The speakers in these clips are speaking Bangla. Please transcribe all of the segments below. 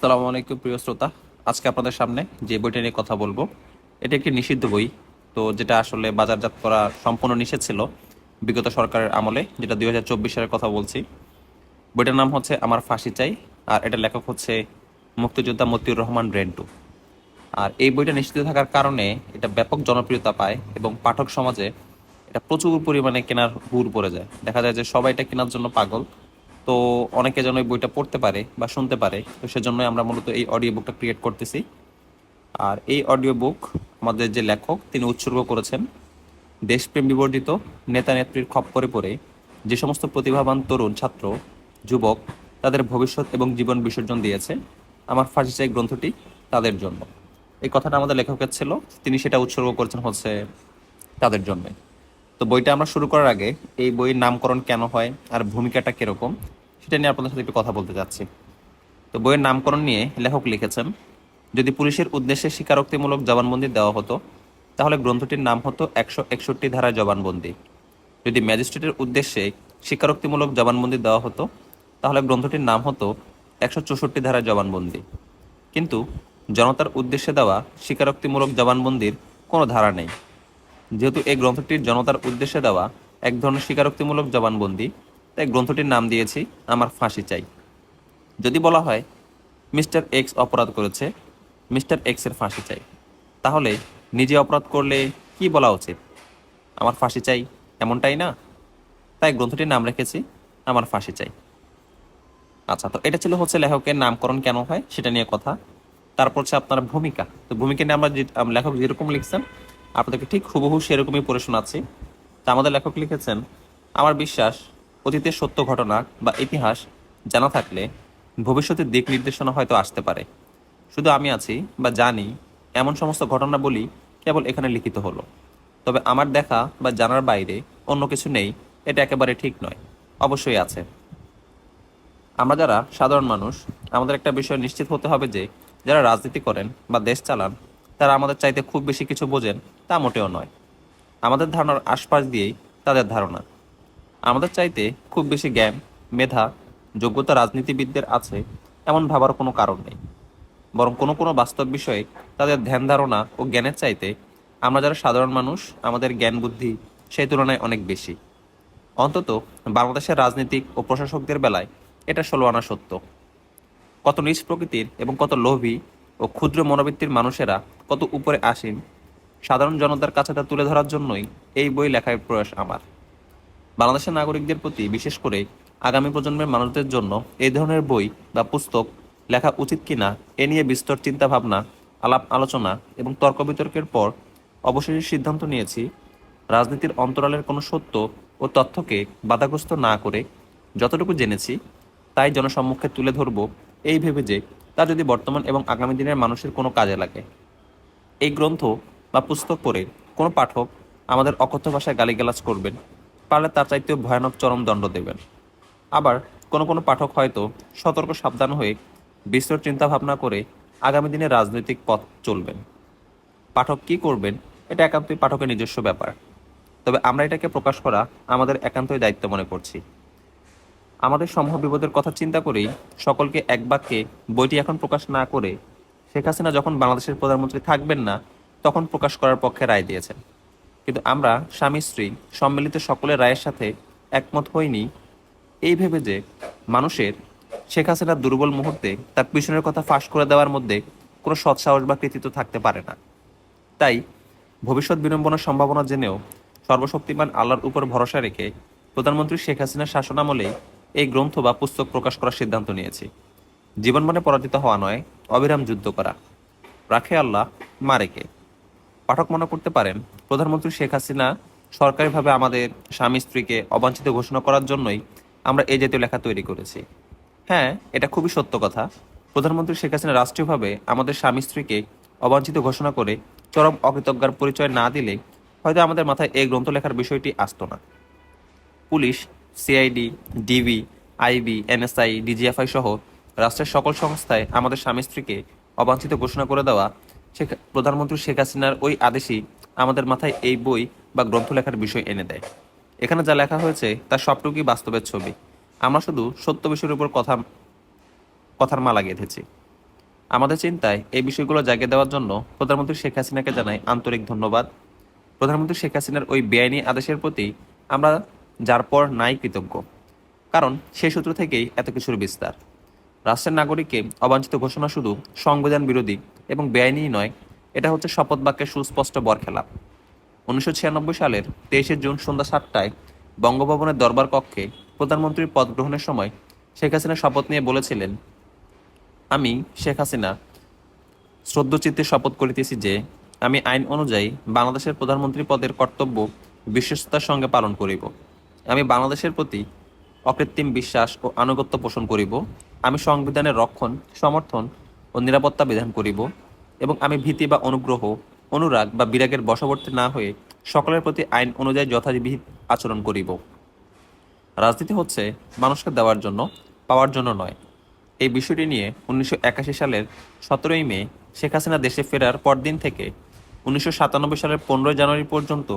সালামু আলাইকুম, প্রিয় শ্রোতা। আজকে আপনাদের সামনে যে বইটা নিয়ে কথা বলব, এটা একটি নিষিদ্ধ বই। তো যেটা আসলে বাজারজাত করা সম্পূর্ণ নিষেধ ছিল বিগত সরকারের আমলে, যেটা দুই হাজার চব্বিশ সালের কথা বলছি। বইটার নাম হচ্ছে আমার ফাঁসি চাই, আর এটা লেখক হচ্ছে মুক্তিযোদ্ধা মতিউর রহমান রেন্টু। আর এই বইটা নিষিদ্ধ থাকার কারণে এটা ব্যাপক জনপ্রিয়তা পায় এবং পাঠক সমাজে এটা প্রচুর পরিমাণে কেনার হুর পড়ে যায়। দেখা যায় যে সবাই এটা কেনার জন্য পাগল। তো অনেকে যেন এই বইটা পড়তে পারে বা শুনতে পারে, তো সেজন্যই আমরা মূলত এই অডিও বুকটা ক্রিয়েট করতেছি। আর এই অডিও বুক আমাদের যে লেখক, তিনি উৎসর্গ করেছেন দেশপ্রেম বিবর্জিত নেতা নেত্রীর খপ্পরে পড়ে যে সমস্ত প্রতিভাবান তরুণ, ছাত্র, যুবক তাদের ভবিষ্যৎ এবং জীবন বিসর্জন দিয়েছে, আমার ফাঁসি চাই গ্রন্থটি তাদের জন্য। এই কথাটা আমাদের লেখকের ছিল, তিনি সেটা উৎসর্গ করেছেন হচ্ছে তাদের জন্য। তো বইটা আমরা শুরু করার আগে এই বইয়ের নামকরণ কেন হয় আর ভূমিকাটা কীরকম? সেটা নিয়ে আপনাদের সাথে একটু কথা বলতে চাচ্ছি। তো বইয়ের নামকরণ নিয়ে লেখক লিখেছেন, যদি পুলিশের উদ্দেশ্যে স্বীকারোক্তিমূলক জবানবন্দি দেওয়া হতো, তাহলে গ্রন্থটির নাম হতো একশো একষট্টি ধারায় জবানবন্দি। যদি ম্যাজিস্ট্রেটের উদ্দেশ্যে স্বীকারোক্তিমূলক জবানবন্দি দেওয়া হতো, তাহলে গ্রন্থটির নাম হতো একশো চৌষট্টি ধারায় জবানবন্দি। কিন্তু জনতার উদ্দেশ্যে দেওয়া স্বীকারোক্তিমূলক জবানবন্দির কোনো ধারা নেই। যেহেতু এই গ্রন্থটির জনতার উদ্দেশ্যে দেওয়া এক ধরনের স্বীকারোক্তিমূলক জবানবন্দি তাই গ্রন্থটির নাম দিয়েছি, আমার ফাঁসি চাই। যদি বলা হয়, মিস্টার এক্স অপরাধ করেছে, মিস্টার এক্সের ফাঁসি চাই। তাহলে নিজে অপরাধ করলে কি বলা উচিত? আমার ফাঁসি চাই? এমনটাই না? তাই গ্রন্থটির নাম রেখেছি, আমার ফাঁসি চাই। আচ্ছা তো এটা ছিল হচ্ছে লেখকের নামকরণ কেন হয় সেটা নিয়ে কথা। তারপর হচ্ছে আপনার ভূমিকা। তো ভূমিকা নিয়ে আমরা লেখক যেরকম লিখছেন, আপনাদেরকে ঠিক হুবহু সেরকমই পড়ে শোনাচ্ছি। তা আমাদের লেখক লিখেছেন, আমার বিশ্বাস অতীতের সত্য ঘটনা বা ইতিহাস জানা থাকলে ভবিষ্যতের দিক নির্দেশনা হয়তো আসতে পারে। শুধু আমি আছি বা জানি এমন সমস্ত ঘটনা বলি কেবল এখানে লিখিত হলো। তবে আমার দেখা বা জানার বাইরে অন্য কিছু নেই, এটা একেবারে ঠিক নয়, অবশ্যই আছে। আমরা যারা সাধারণ মানুষ, আমাদের একটা বিষয় নিশ্চিত হতে হবে যে, যারা রাজনীতি করেন বা দেশ চালান, তারা আমাদের চাইতে খুব বেশি কিছু বোঝেন তা মোটেও নয়। আমাদের ধারণার আশপাশ দিয়েই তাদের ধারণা। আমাদের চাইতে খুব বেশি জ্ঞান, মেধা, যোগ্যতা রাজনীতিবিদদের আছে এমন ভাবার কোনো কারণ নেই। বরং কোনো কোনো বাস্তব বিষয়ে তাদের ধ্যান ধারণা ও জ্ঞানের চাইতে আমরা যারা সাধারণ মানুষ, আমাদের জ্ঞান বুদ্ধি সেই তুলনায় অনেক বেশি। অন্তত বাংলাদেশের রাজনীতিক ও প্রশাসকদের বেলায় এটা ষোলো আনা সত্য। কত নিজ প্রকৃতির এবং কত লোভী ও ক্ষুদ্র মনোবৃত্তির মানুষেরা কত উপরে আসেন, সাধারণ জনতার কাছে তা তুলে ধরার জন্যই এই বই লেখার প্রয়াস আমার। বাংলাদেশের নাগরিকদের প্রতি, বিশেষ করে আগামী প্রজন্মের মানুষদের জন্য এই ধরনের বই বা পুস্তক লেখা উচিত কিনা, এ নিয়ে বিস্তর চিন্তা ভাবনা আলাপ আলোচনা এবং তর্ক বিতর্কের পর অবশেষে সিদ্ধান্ত নিয়েছি রাজনীতির অন্তরালের কোনো সত্য ও তথ্যকে বাধাগ্রস্ত না করে যতটুকু জেনেছি তাই জনসম্মুখে তুলে ধরব এই ভেবে যে তা যদি বর্তমান এবং আগামী দিনের মানুষের কোনো কাজে লাগে। এই গ্রন্থ বা পুস্তক পড়ে কোনো পাঠক আমাদের অকথ্য ভাষায় গালিগালাজ করবেন। পারলে তার চাইতেও ভয়ানক চরম দণ্ড দেবেন। আবার কোনো কোনো পাঠক হয়তো সতর্ক, সাবধান হয়ে বিস্তর চিন্তা ভাবনা করে আগামী দিনে রাজনৈতিক পথ চলবেন। পাঠক কি করবেন, এটা একান্তই পাঠকের নিজস্ব ব্যাপার। তবে আমরা এটাকে প্রকাশ করা আমাদের একান্তই দায়িত্ব মনে করছি। আমাদের সমূহ বিপদের কথা চিন্তা করেই সকলকে এক বাক্যে বইটি এখন প্রকাশ না করে শেখ হাসিনা যখন বাংলাদেশের প্রধানমন্ত্রী থাকবেন না, তখন প্রকাশ করার পক্ষে রায় দিয়েছেন। কিন্তু আমরা স্বামী, স্ত্রী সম্মিলিত সকলের রায়ের সাথে একমত হইনি। এই ভেবে যে মানুষের শেখ হাসিনার দুর্বল মুহূর্তে তার পিছনের কথা ফাঁস করে দেওয়ার মধ্যে কোনো সৎসাহস বা কৃতিত্ব থাকতে পারে না। তাই ভবিষ্যৎ বিড়ম্বনার সম্ভাবনা জেনেও সর্বশক্তিমান আল্লাহর উপর ভরসা রেখে প্রধানমন্ত্রী শেখ হাসিনার শাসনামলে এই গ্রন্থ বা পুস্তক প্রকাশ করার সিদ্ধান্ত নিয়েছি। জীবন মানে পরাজিত হওয়া নয়, অবিরাম যুদ্ধ করা। রাখে আল্লাহ, মারেকে। পাঠক মনে করতে পারেন, প্রধানমন্ত্রী শেখ হাসিনা সরকারিভাবে আমাদের স্বামী স্ত্রীকে অবাঞ্ছিত ঘোষণা করার জন্যই আমরা এই জাতীয় লেখা তৈরি করেছি। হ্যাঁ এটা খুবই সত্য কথা। প্রধানমন্ত্রী শেখ হাসিনা রাষ্ট্রীয়ভাবে আমাদের স্বামী স্ত্রীকে অবাঞ্ছিত ঘোষণা করে চরম অকৃতজ্ঞার পরিচয় না দিলে হয়তো আমাদের মাথায় এই গ্রন্থ লেখার বিষয়টি আসতো না। Police, CID, DB, IB, NSI, DGFI সহ রাষ্ট্রের সকল সংস্থায় আমাদের স্বামী স্ত্রীকে অবাঞ্ছিত ঘোষণা করে দেওয়া প্রধানমন্ত্রী শেখ হাসিনার ওই আদেশই আমাদের মাথায় এই বই বা গ্রন্থ লেখার বিষয় এনে দেয়। এখানে যা লেখা হয়েছে তার সবটুকুই বাস্তবের ছবি। আমরা শুধু সত্য বিষয়ের উপর কথা, কথার মালা গেঁথেছি। আমাদের চিন্তায় এই বিষয়গুলো জায়গা দেওয়ার জন্য প্রধানমন্ত্রী শেখ হাসিনাকে জানাই আন্তরিক ধন্যবাদ। প্রধানমন্ত্রী শেখ হাসিনার ওই বেআইনি আদেশের প্রতি আমরা যার পর নাই কৃতজ্ঞ। কারণ সেই সূত্র থেকেই এত কিছুর বিস্তার। রাষ্ট্রের নাগরিককে অবাঞ্ছিত ঘোষণা শুধু সংবিধান বিরোধী এবং বেআইনি নয়, এটা হচ্ছে শপথ বাক্যের সুস্পষ্ট বরখেলাপ। উনিশশো ছিয়ানব্বই সালের তেইশে জুন সন্ধ্যা সাতটায় বঙ্গভবনের দরবার কক্ষে প্রধানমন্ত্রীর পদ গ্রহণের সময় শেখ হাসিনা শপথ নিয়ে বলেছিলেন, আমি শেখ হাসিনা, শ্রদ্ধচিত্তে শপথ করিতেছি যে, আমি আইন অনুযায়ী বাংলাদেশের প্রধানমন্ত্রী পদের কর্তব্য বিশ্বস্ততার সঙ্গে পালন করিব। আমি বাংলাদেশের প্রতি অকৃত্রিম বিশ্বাস ও আনুগত্য পোষণ করিব। আমি সংবিধানের রক্ষণ, সমর্থন ও নিরাপত্তা বিধান করিব এবং আমি ভীতি বা অনুগ্রহ, অনুরাগ বা বিরাগের বশবর্তী না হয়ে সকলের প্রতি আইন অনুযায়ী যথাবিহিত আচরণ করিব। রাজনীতি হচ্ছে মানুষকে দেওয়ার জন্য, পাওয়ার জন্য নয়। এই বিষয়টি নিয়ে উনিশশো একাশি সালের সতেরোই মে শেখ হাসিনা দেশে ফেরার পরদিন থেকে উনিশশো সাতানব্বই সালের পনেরোই জানুয়ারি পর্যন্ত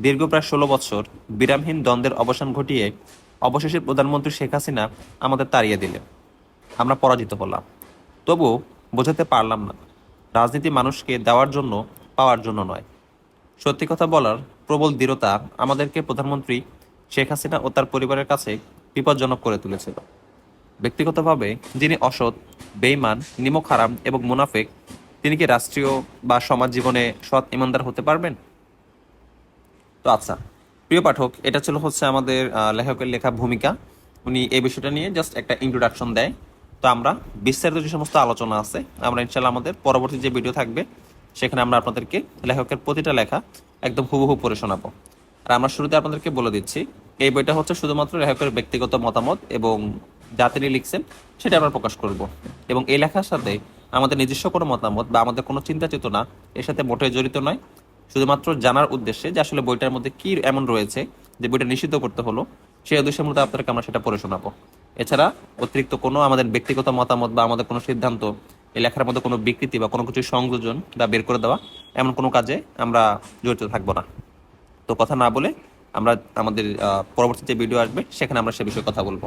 দীর্ঘ প্রায় ষোলো বছর বিরামহীন দ্বন্দ্বের অবসান ঘটিয়ে অবশেষে প্রধানমন্ত্রী শেখ হাসিনা আমাদের তাড়িয়ে দিলেন। আমরা পরাজিত হলাম। তবুও বোঝাতে পারলাম না। রাজনীতি মানুষকে দেওয়ার জন্য, পাওয়ার জন্য নয়। সত্যি কথা বলার প্রবল দৃঢ়তা আমাদেরকে প্রধানমন্ত্রী শেখ হাসিনা ও তার পরিবারের কাছে বিপজ্জনক করে তুলেছিল। ব্যক্তিগতভাবে যিনি অসৎ বেইমান নিমক হারাম এবং মুনাফেক, তিনি কি রাষ্ট্রীয় বা সমাজ জীবনে সৎ ইমানদার হতে পারবেন? তো আচ্ছা প্রিয় পাঠক, এটা ছিল হচ্ছে আমাদের লেখকের লেখা ভূমিকা। উনি এই বিষয়টা নিয়ে জাস্ট একটা ইন্ট্রোডাকশন দেয়। তো আমরা বিস্তারিত যে সমস্ত আলোচনা আছে, আমরা ইনশাল্লাহ আমাদের পরবর্তী যে ভিডিও থাকবে, সেখানে আমরা আপনাদেরকে লেখকের প্রতিটা লেখা একদম হুবহু পড়ে শোনাবো। আর আমরা শুরুতে আপনাদেরকে বলে দিচ্ছি, এই বইটা হচ্ছে শুধুমাত্র লেখকের ব্যক্তিগত মতামত এবং যা তিনি লিখছেন সেটা আমরা প্রকাশ করব। এবং এই লেখার সাথে আমাদের নিজস্ব কোনো মতামত বা আমাদের কোনো চিন্তা চেতনা এর সাথে মোটেই জড়িত নয়। শুধুমাত্র জানার উদ্দেশ্যে যে আসলে বইটার মধ্যে কি এমন রয়েছে, যে বইটা নিষিদ্ধ করতে হলো সেই উদ্দেশ্যের মধ্যে আপনাদেরকে আমরা সেটা পড়ে শোনাবো। এছাড়া অতিরিক্ত কোনো আমাদের ব্যক্তিগত মতামত বা আমাদের কোনো সিদ্ধান্ত, এই লেখার মধ্যে কোনো বিকৃতি বা কোনো কিছু সংযোজন বা বের করে দেওয়া এমন কোনো কাজে আমরা জড়িত থাকব না। তো কথা না বলে আমরা আমাদের পরবর্তী যে ভিডিও আসবে, সেখানে আমরা সে বিষয়ে কথা বলব।